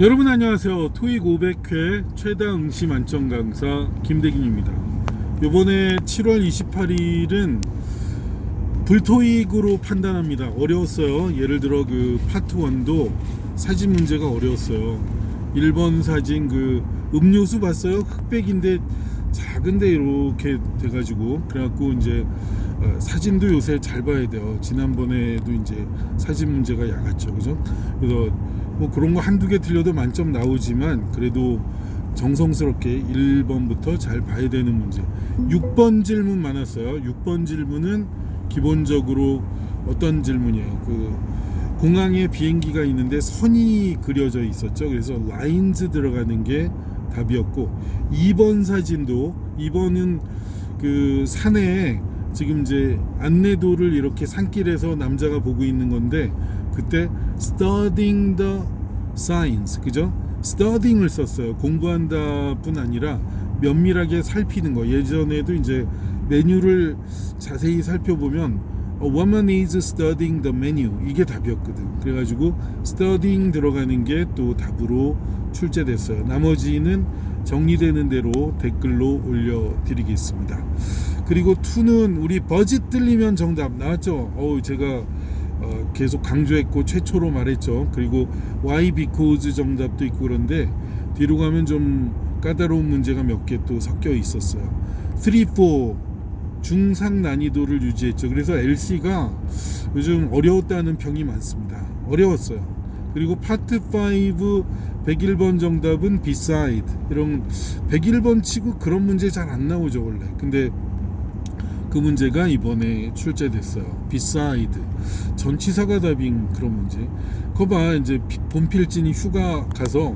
여러분 안녕하세요. 토익 500회 최다 응시 만점 강사 김대gin입니다. 요번에 7월 28일은 불토익으로 판단합니다. 어려웠어요. 예를 들어 그 파트 1도 사진 문제가 어려웠어요. 1번 사진 그 음료수 봤어요? 흑백인데 작은데 이렇게 돼가지고 그래갖고 이제 어, 사진도 요새 잘 봐야 돼요. 지난번에도 이제 사진 문제가 약했죠, 그죠? 그래서 뭐 그런 거 한두 개 틀려도 만점 나오지만 그래도 정성스럽게 1번부터 잘 봐야 되는 문제. 6번 질문 많았어요. 6번 질문은 기본적으로 어떤 질문이에요? 그 공항에 비행기가 있는데 선이 그려져 있었죠. 그래서 라인즈 들어가는 게 답이었고 2번 사진도 2번은 그 산에 지금 이제 안내도를 이렇게 산길에서 남자가 보고 있는 건데 그때 studying the signs 그죠? studying을 썼어요. 공부한다뿐 아니라 면밀하게 살피는 거. 예전에도 이제 메뉴를 자세히 살펴보면 a woman is studying the menu 이게 답이었거든. 그래가지고 studying 들어가는 게 또 답으로 출제됐어요. 나머지는 정리되는 대로 댓글로 올려드리겠습니다. 그리고 2는 우리 버짓 들리면 정답 나왔죠. 어우 제가 어, 계속 강조했고 최초로 말했죠. 그리고 why because 정답도 있고 그런데 뒤로 가면 좀 까다로운 문제가 몇 개 또 섞여 있었어요. 3, 4 중상 난이도를 유지했죠. 그래서 LC가 요즘 어려웠다는 평이 많습니다. 어려웠어요. 그리고 파트 5 101번 정답은 beside 이런 101번 치고 그런 문제 잘 안 나오죠 원래. 근데 그 문제가 이번에 출제됐어요. beside 전치사가 답인 그런 문제. 그거 봐 이제 피- 본필진이 휴가 가서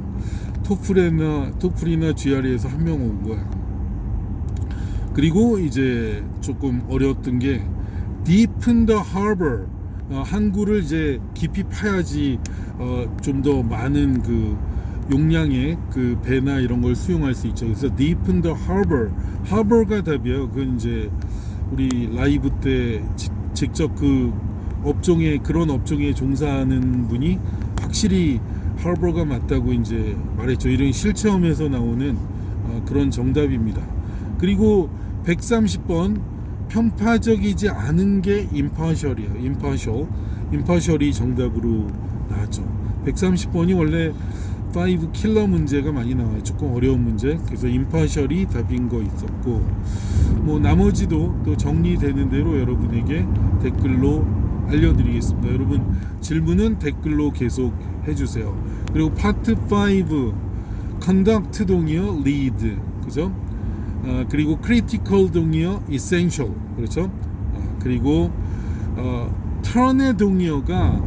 토플이나 토플이나 GRE에서 한 명 온 거야. 그리고 이제 조금 어려웠던 게 deep in the harbor 어, 항구를 이제 깊이 파야지 어, 좀 더 많은 그 용량의 그 배나 이런 걸 수용할 수 있죠. 그래서 deep in the harbor, harbor가 답이에요. 그건 이제 우리 라이브 때 지- 직접 그 업종에 그런 업종에 종사하는 분이 확실히 harbor가 맞다고 이제 말했죠. 이런 실체험에서 나오는 어, 그런 정답입니다. 그리고 130번 편파적이지 않은 게 impartial이에요. impartial. impartial이 정답으로 나왔죠. 130번이 원래 5 킬러 문제가 많이 나와요. 조금 어려운 문제. 그래서 impartial이 답인 거 있었고 뭐 나머지도 또 정리되는 대로 여러분에게 댓글로 알려드리겠습니다. 여러분 질문은 댓글로 계속 해주세요. 그리고 파트 5 conduct 동이요 lead 그죠? 어, 그리고 critical 동이요 essential 그렇죠? 어, 그리고 어, turn의 동의어가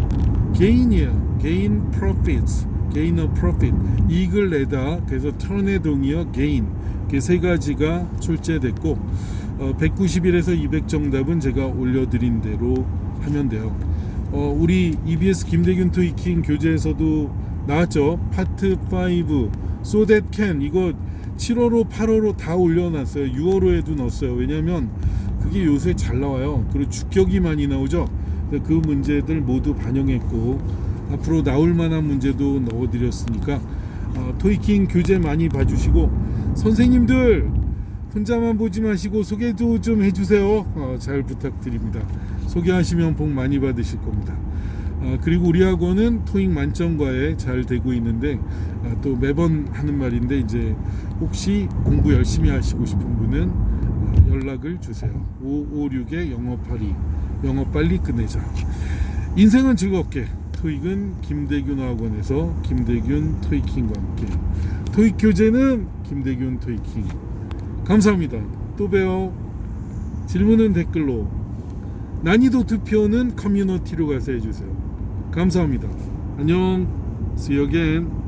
gain이에요. gain profits, gain of profit 이익을 내다. 그래서 turn의 동의어 gain 이렇게 세 가지가 출제됐고 어, 191에서 200 정답은 제가 올려드린 대로 하면 돼요. 어, 우리 EBS 김대균 토이킹 교재에서도 나왔죠. 파트 5 so that can 이거 7호로 8호로 다 올려놨어요. 6호로에도 넣었어요. 왜냐면 그게 요새 잘 나와요. 그리고 주격이 많이 나오죠. 그 문제들 모두 반영했고 앞으로 나올 만한 문제도 넣어드렸으니까 어, 토이킹 교재 많이 봐주시고 선생님들 혼자만 보지 마시고 소개도 좀 해주세요. 어, 잘 부탁드립니다. 소개하시면 복 많이 받으실 겁니다. 어, 그리고 우리 학원은 토익 만점과에 잘 되고 있는데 아, 또 매번 하는 말인데 이제 혹시 공부 열심히 하시고 싶은 분은 어, 연락을 주세요. 556에 영어 82 영어 빨리 끝내자. 인생은 즐겁게 토익은 김대균 학원에서 김대균 토익킹과 함께 토익 교재는 김대균 토익킹 감사합니다. 또 봬요. 질문은 댓글로 난이도 투표는 커뮤니티로 가서 해주세요. 감사합니다. 안녕. See you again.